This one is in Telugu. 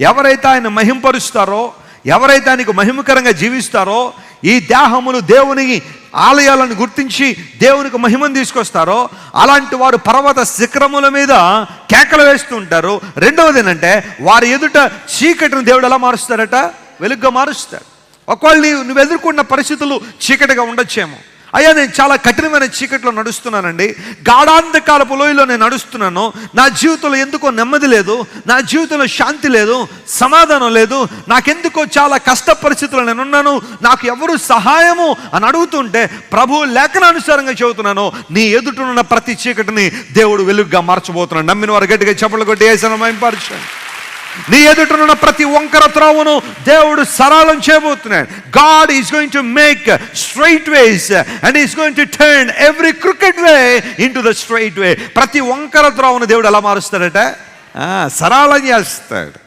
ఎవరైతే ఆయన మహింపరుస్తారో ఎవరైతే ఆయనకు మహిమకరంగా జీవిస్తారో ఈ దేహములు దేవుని ఆలయాలను గుర్తించి దేవునికి మహిమను తీసుకొస్తారో అలాంటి వారు పర్వత శిఖరముల మీద కేకలు వేస్తూ ఉంటారు. రెండవది ఏంటంటే వారి ఎదుట చీకటిని దేవుడు ఎలా మారుస్తారట? వెలుగ్గా మారుస్తాడు. ఒకవేళ నువ్వు ఎదుర్కొన్న పరిస్థితులు చీకటిగా ఉండొచ్చేమో. అయ్యా నేను చాలా కఠినమైన చీకట్లో నడుస్తున్నానండి. గాఢాంధకాలపు లోయలో నేను నడుస్తున్నాను. నా జీవితంలో ఎందుకో నెమ్మది లేదు. నా జీవితంలో శాంతి లేదు. సమాధానం లేదు. నాకెందుకో చాలా కష్ట పరిస్థితుల్లో నేను ఉన్నాను. నాకు ఎవరు సహాయము అని అడుగుతుంటే ప్రభు లేఖనానుసారంగా చెబుతున్నాను. నీ ఎదుటనున్న ప్రతి చీకటిని దేవుడు వెలుగుగా మార్చబోతున్నాడు. నమ్మిన వారు గట్టిగా చెప్పలు కొట్టి వేసిన మైంపరచండి నీ ఎదుటనున్న ప్రతి వంకర త్రోవను దేవుడు సరళం చేయబోతున్నాడు. God is going to make straight ways and is going to turn every crooked way into the straight way ప్రతి వంకర త్రోవను దేవుడు ఎలా మారుస్తాడట? సరళం చేస్తాడు.